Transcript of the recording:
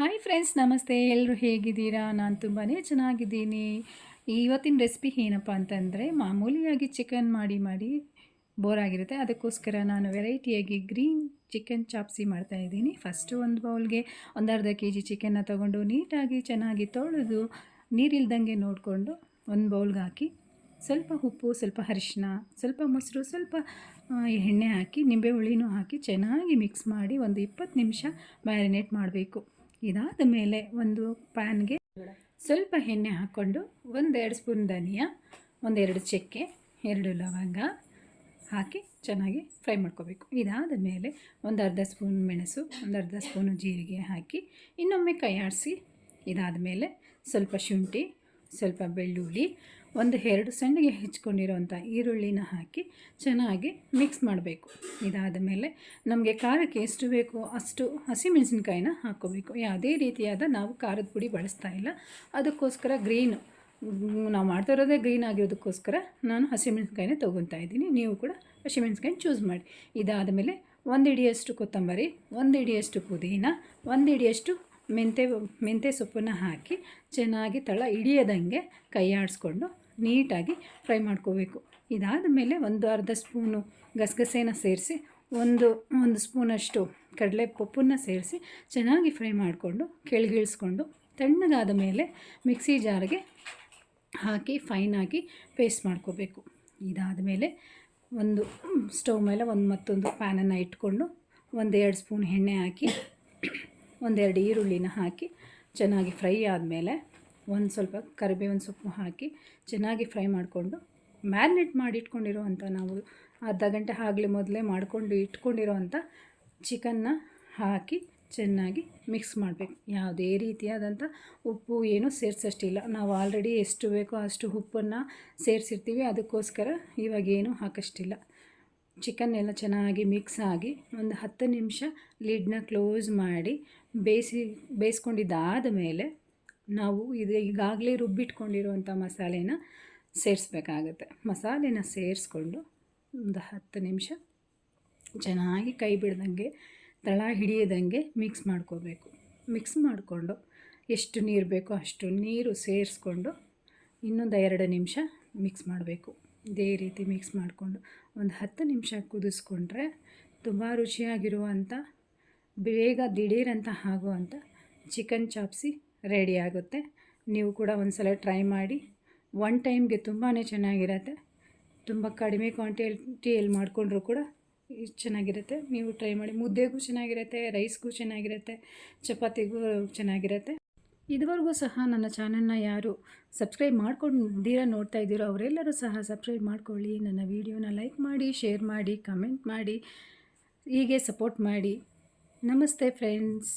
Hi friends ನಮಸ್ತೆ. ಎಲ್ಲರೂ ಹೇಗಿದ್ದೀರಾ? ನಾನು ತುಂಬಾ ಚೆನ್ನಾಗಿದ್ದೀನಿ. ಇವತ್ತಿನ ರೆಸಿಪಿ ಏನಪ್ಪ ಅಂತಂದರೆ, ಮಾಮೂಲಿಯಾಗಿ ಚಿಕನ್ ಮಾಡಿ ಮಾಡಿ ಬೋರ್ ಆಗಿರುತ್ತೆ. ಅದಕ್ಕೋಸ್ಕರ ನಾನು ವೆರೈಟಿಯಾಗಿ ಗ್ರೀನ್ ಚಿಕನ್ ಚಾಪ್ಸಿ ಮಾಡ್ತಾ ಇದ್ದೀನಿ. ಫಸ್ಟು ಒಂದು ಬೌಲ್ಗೆ ಒಂದು ಅರ್ಧ ಕೆ ಜಿ ಚಿಕನ್ನ ತೊಗೊಂಡು ನೀಟಾಗಿ ಚೆನ್ನಾಗಿ ತೊಳೆದು ನೀರಿಲ್ದಂಗೆ ನೋಡಿಕೊಂಡು ಒಂದು ಬೌಲ್ಗೆ ಹಾಕಿ, ಸ್ವಲ್ಪ ಉಪ್ಪು, ಸ್ವಲ್ಪ ಅರಿಶಿನ ಸ್ವಲ್ಪ ಮೊಸರು, ಸ್ವಲ್ಪ ಎಣ್ಣೆ ಹಾಕಿ, ನಿಂಬೆ ಹುಳಿನೂ ಹಾಕಿ ಚೆನ್ನಾಗಿ ಮಿಕ್ಸ್ ಮಾಡಿ ಒಂದು ಇಪ್ಪತ್ತು ನಿಮಿಷ ಮ್ಯಾರಿನೇಟ್ ಮಾಡಬೇಕು. ಇದಾದ ಮೇಲೆ ಒಂದು ಪ್ಯಾನ್ಗೆ ಸ್ವಲ್ಪ ಎಣ್ಣೆ ಹಾಕ್ಕೊಂಡು ಒಂದೆರಡು ಸ್ಪೂನ್ ಧನಿಯಾ, ಒಂದೆರಡು ಚಕ್ಕೆ, ಎರಡು ಲವಂಗ ಹಾಕಿ ಚೆನ್ನಾಗಿ ಫ್ರೈ ಮಾಡ್ಕೋಬೇಕು. ಇದಾದ ಮೇಲೆ ಒಂದು ಅರ್ಧ ಸ್ಪೂನ್ ಮೆಣಸು, ಒಂದು ಅರ್ಧ ಸ್ಪೂನು ಜೀರಿಗೆ ಹಾಕಿ ಇನ್ನೊಮ್ಮೆ ಕೈ ಆಡಿಸಿ ಇದಾದ ಮೇಲೆ ಸ್ವಲ್ಪ ಶುಂಠಿ ಸ್ವಲ್ಪ ಬೆಳ್ಳುಳ್ಳಿ, ಒಂದು ಎರಡು ಸಣ್ಣಗೆ ಹೆಚ್ಕೊಂಡಿರೋಂಥ ಈರುಳ್ಳಿನ ಹಾಕಿ ಚೆನ್ನಾಗಿ ಮಿಕ್ಸ್ ಮಾಡಬೇಕು. ಇದಾದ ಮೇಲೆ ನಮಗೆ ಖಾರಕ್ಕೆ ಎಷ್ಟು ಬೇಕೋ ಅಷ್ಟು ಹಸಿಮೆಣಸಿನ್ಕಾಯಿನ ಹಾಕ್ಕೋಬೇಕು. ಯಾವುದೇ ರೀತಿಯಾದ ನಾವು ಖಾರದ ಪುಡಿ ಬಳಸ್ತಾ ಇಲ್ಲ. ಅದಕ್ಕೋಸ್ಕರ ಗ್ರೀನು, ನಾವು ಮಾಡ್ತಾ ಇರೋದೇ ಗ್ರೀನ್ ಆಗಿರೋದಕ್ಕೋಸ್ಕರ ನಾನು ಹಸಿಮೆಣಸಿನ್ಕಾಯಿನೇ ತೊಗೊತಾ ಇದ್ದೀನಿ. ನೀವು ಕೂಡ ಹಸಿಮೆಣಸಿನ್ಕಾಯಿ ಚೂಸ್ ಮಾಡಿ. ಇದಾದ ಮೇಲೆ ಒಂದು ಹಿಡಿಯಷ್ಟು ಕೊತ್ತಂಬರಿ, ಒಂದು ಹಿಡಿಯಷ್ಟು ಪುದೀನ, ಒಂದು ಹಿಡಿಯಷ್ಟು ಮೆಂತೆ ಮೆಂತೆ ಸೊಪ್ಪನ್ನು ಹಾಕಿ ಚೆನ್ನಾಗಿ ತಳ ಹಿಡಿಯದಂಗೆ ಕೈ ಆಡಿಸ್ಕೊಂಡು ನೀಟಾಗಿ ಫ್ರೈ ಮಾಡ್ಕೋಬೇಕು. ಇದಾದ ಮೇಲೆ ಒಂದು ಅರ್ಧ ಸ್ಪೂನು ಗಸಗಸೆನ ಸೇರಿಸಿ, ಒಂದು ಒಂದು ಸ್ಪೂನಷ್ಟು ಕಡಲೆ ಪಪ್ಪನ್ನು ಸೇರಿಸಿ ಚೆನ್ನಾಗಿ ಫ್ರೈ ಮಾಡಿಕೊಂಡು ಕೆಳಗಿಳಿಸ್ಕೊಂಡು ತಣ್ಣಗಾದ ಮೇಲೆ ಮಿಕ್ಸಿ ಜಾರ್ಗೆ ಹಾಕಿ ಫೈನಾಗಿ ಪೇಸ್ಟ್ ಮಾಡ್ಕೋಬೇಕು. ಇದಾದ ಮೇಲೆ ಒಂದು ಸ್ಟವ್ ಮೇಲೆ ಒಂದು ಮತ್ತೊಂದು ಪ್ಯಾನನ್ನು ಇಟ್ಕೊಂಡು ಒಂದೆರಡು ಸ್ಪೂನ್ ಎಣ್ಣೆ ಹಾಕಿ ಒಂದೆರಡು ಈರುಳ್ಳಿನ ಹಾಕಿ ಚೆನ್ನಾಗಿ ಫ್ರೈ ಆದಮೇಲೆ ಒಂದು ಸ್ವಲ್ಪ ಕರಿಬೇವಿನ ಸೊಪ್ಪು ಹಾಕಿ ಚೆನ್ನಾಗಿ ಫ್ರೈ ಮಾಡಿಕೊಂಡು ಮ್ಯಾರಿನೇಟ್ ಮಾಡಿ ಇಟ್ಕೊಂಡಿರೋವಂಥ ನಾವು ಅರ್ಧ ಗಂಟೆ ಆಗಲೇ ಮೊದಲೇ ಮಾಡಿಕೊಂಡು ಇಟ್ಕೊಂಡಿರೋವಂಥ ಚಿಕನ್ನ ಹಾಕಿ ಚೆನ್ನಾಗಿ ಮಿಕ್ಸ್ ಮಾಡಬೇಕು. ಯಾವುದೇ ರೀತಿಯಾದಂಥ ಉಪ್ಪು ಏನೂ ಸೇರಿಸೋಷ್ಟಿಲ್ಲ. ನಾವು ಆಲ್ರೆಡಿ ಎಷ್ಟು ಬೇಕೋ ಅಷ್ಟು ಉಪ್ಪನ್ನು ಸೇರಿಸಿರ್ತೀವಿ. ಅದಕ್ಕೋಸ್ಕರ ಇವಾಗೇನು ಹಾಕೋಷ್ಟಿಲ್ಲ. ಚಿಕನ್ ಎಲ್ಲ ಚೆನ್ನಾಗಿ ಮಿಕ್ಸ್ ಆಗಿ ಒಂದು ಹತ್ತು ನಿಮಿಷ ಲಿಡ್ನ ಕ್ಲೋಸ್ ಮಾಡಿ ಬೇಯಿಸಿ, ಬೇಯಿಸ್ಕೊಂಡಿದ್ದಾದ ಮೇಲೆ ನಾವು ಇದು ಈಗಾಗಲೇ ರುಬ್ಬಿಟ್ಕೊಂಡಿರುವಂಥ ಮಸಾಲೆನ ಸೇರಿಸ್ಬೇಕಾಗತ್ತೆ. ಮಸಾಲೆನ ಸೇರಿಸ್ಕೊಂಡು ಒಂದು ಹತ್ತು ನಿಮಿಷ ಚೆನ್ನಾಗಿ ಕೈ ಬಿಡ್ದಂಗೆ, ತಳ ಹಿಡಿಯದಂಗೆ ಮಿಕ್ಸ್ ಮಾಡ್ಕೋಬೇಕು. ಮಿಕ್ಸ್ ಮಾಡಿಕೊಂಡು ಎಷ್ಟು ನೀರು ಬೇಕೋ ಅಷ್ಟು ನೀರು ಸೇರಿಸ್ಕೊಂಡು ಇನ್ನೊಂದು ಎರಡು ನಿಮಿಷ ಮಿಕ್ಸ್ ಮಾಡಬೇಕು. ಇದೇ ರೀತಿ ಮಿಕ್ಸ್ ಮಾಡಿಕೊಂಡು ಒಂದು ಹತ್ತು ನಿಮಿಷ ಕುದಿಸ್ಕೊಂಡ್ರೆ ತುಂಬ ರುಚಿಯಾಗಿರುವಂಥ ಬೇಗ ದಿಢೀರಂತ ಆಗುವಂಥ ಚಿಕನ್ ಚಾಪ್ಸಿ ರೆಡಿ ಆಗುತ್ತೆ. ನೀವು ಕೂಡ ಒಂದು ಸಲ ಟ್ರೈ ಮಾಡಿ ಒನ್ ಟೈಮ್ಗೆ ತುಂಬಾ ಚೆನ್ನಾಗಿರತ್ತೆ. ತುಂಬ ಕಡಿಮೆ ಕ್ವಾಂಟಿಟಿಯಲ್ಲಿ ಮಾಡಿಕೊಂಡ್ರೂ ಕೂಡ ಚೆನ್ನಾಗಿರುತ್ತೆ. ನೀವು ಟ್ರೈ ಮಾಡಿ. ಮುದ್ದೆಗೂ ಚೆನ್ನಾಗಿರುತ್ತೆ ರೈಸ್ಗೂ ಚೆನ್ನಾಗಿರುತ್ತೆ, ಚಪಾತಿಗೂ ಚೆನ್ನಾಗಿರುತ್ತೆ. ಇದುವರೆಗೂ ಸಹ ನನ್ನ ಚಾನಲ್ನ ಯಾರು ಸಬ್ಸ್ಕ್ರೈಬ್ ಮಾಡ್ಕೊಂಡಿರ ನೋಡ್ತಾ ಇದ್ದೀರೋ, ಅವರೆಲ್ಲರೂ ಸಹ ಸಬ್ಸ್ಕ್ರೈಬ್ ಮಾಡ್ಕೊಳ್ಳಿ. ನನ್ನ ವೀಡಿಯೋನ ಲೈಕ್ ಮಾಡಿ, ಶೇರ್ ಮಾಡಿ, ಕಮೆಂಟ್ ಮಾಡಿ, ಹೀಗೆ ಸಪೋರ್ಟ್ ಮಾಡಿ. ನಮಸ್ತೆ ಫ್ರೆಂಡ್ಸ್.